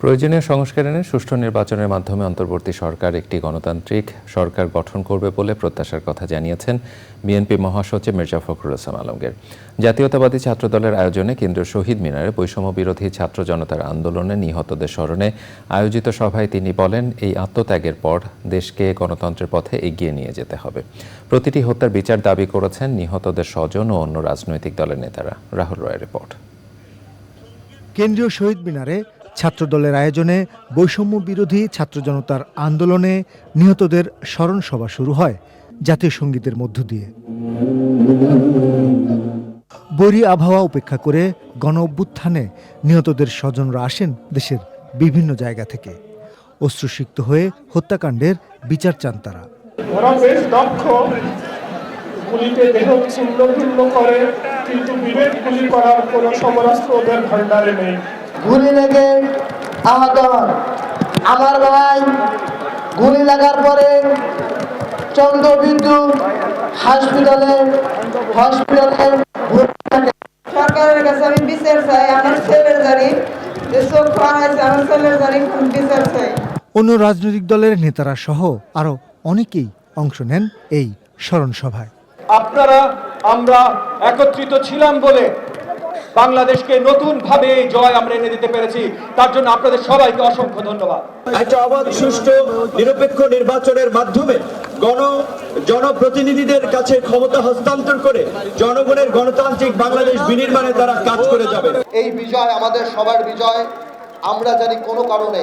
প্রয়োজনীয় সংস্কার এনে সুষ্ঠু নির্বাচনের মাধ্যমে অন্তর্বর্তী সরকার একটি গণতান্ত্রিক সরকার গঠন করবে বলে প্রত্যাশার কথা জানিয়েছেন বিএনপি মহাসচিব মির্জা ফখরুল ইসলাম আলমগীর। জাতীয়তাবাদী ছাত্রদলের আয়োজনে কেন্দ্রীয় শহীদ মিনারে বৈষম্য বিরোধী ছাত্র জনতার আন্দোলনে নিহতদের স্মরণে আয়োজিত সভায় তিনি বলেন, এই আত্মত্যাগের পর দেশকে গণতন্ত্রের পথে এগিয়ে নিয়ে যেতে হবে। প্রতিটি হত্যার বিচার দাবি করেছেন নিহতদের স্বজন ও অন্য রাজনৈতিক দলের নেতারা। রাহুল রয়ের রিপোর্ট। কেন্দ্রীয় শহীদ মিনারে ছাত্রদলের আয়োজনে বৈষম্য বিরোধী ছাত্র জনতার আন্দোলনে নিহতদের স্মরণ সভা শুরু হয় জাতীয় সঙ্গীতের মধ্য দিয়ে। বৈরী আবহাওয়া উপেক্ষা করে গণ অভ্যুত্থানে নিহতদের স্বজনরা আসেন দেশের বিভিন্ন জায়গা থেকে। অশ্রুসিক্ত হয়ে হত্যাকাণ্ডের বিচার চান তারা। ছিন্ন ভিন্ন করে, কিন্তু বিবেক গুলি করার কোনো সমরাস্ত্র ওদের ভান্ডারে নেই। গুলি লেগে আহত হন আমার ভাই গুলি লাগার পরে চন্দ্রবিন্দু হসপিটালে হসপিটালে সরকারের কাছে আমি বিচার চাই আমার ছেলের জানি যে চোখ হারাইছে আমার ছেলের জানি বিচার চাই। অন্য রাজনৈতিক দলের নেতারা সহ আরও অনেকেই অংশ নেন এই স্মরণ সভায় আপনারা আমরা একত্রিত ছিলাম বলে বাংলাদেশকে নতুন ভাবে এই জয় আমরা এনে দিতে পেরেছি। তার জন্য আপনাদের সবাইকে অসংখ্য ধন্যবাদ। একটা অবাধ সুষ্ঠু নিরপেক্ষ নির্বাচনের মাধ্যমে গণ জনপ্রতিনিধিদের কাছে ক্ষমতা হস্তান্তর করে জনগণের গণতান্ত্রিক বাংলাদেশ বিনির্মাণে তারা কাজ করে যাবে। এই বিজয় আমাদের সবার বিজয়। আমরা জানি কোনো কারণে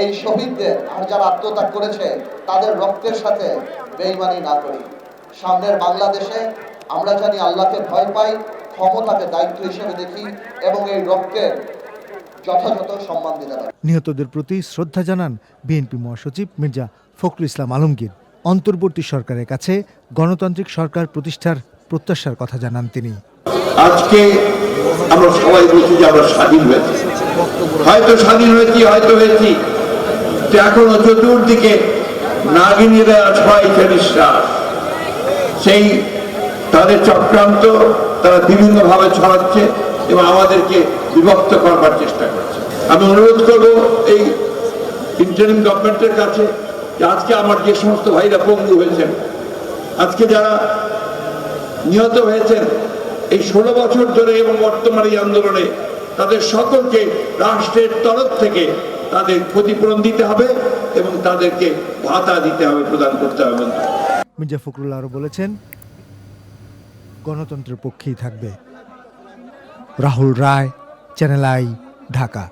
এই শহীদদের আর যারা আত্মত্যাগ করেছে তাদের রক্তের সাথে বেইমানি না করি। সামনের বাংলাদেশে আমরা জানি আল্লাহকে ভয় পাই ক্ষমতাকে দায়িত্ব হিসেবে দেখি এবং এই রক্তের যথাযথ সম্মান দিতে পারি। নিহতদের প্রতি শ্রদ্ধা জানান বিএনপি মহাসচিব মির্জা ফখরুল ইসলাম আলমগীর। অন্তর্বর্তী সরকারের কাছে গণতান্ত্রিক সরকার প্রতিষ্ঠার প্রত্যাশার কথা জানান তিনি। আজকে আমরা সবাই বলছি যে আমরা স্বাধীন হয়েছি। হয়তো স্বাধীন হয়েছি হয়তো হয়েছি। এখনও চতুর্দিকে নাগিনীরা নিঃশ্বাস সেই তাদের চক্রান্ত তারা বিভিন্নভাবে ছড়াচ্ছে এবং আমাদেরকে বিভক্ত করবার চেষ্টা করছে। আমি অনুরোধ করব এই ইন্টারিম গভর্নমেন্টের কাছে যে আজকে আমার যে সমস্ত ভাইরা পঙ্গু হয়েছেন, আজকে যারা নিহত হয়েছেন, এই ষোলো বছর ধরে এবং বর্তমানে এই আন্দোলনে তাদের সকলকে রাষ্ট্রের তরফ থেকে তাদের ক্ষতিপূরণ দিতে হবে এবং তাদেরকে ভাতা দিতে হবে, প্রদান করতে হবে। মির্জা ফখরুল আরও বলেছেন গণতন্ত্রের পক্ষেই থাকবে। Rahul Roy channel I Dhaka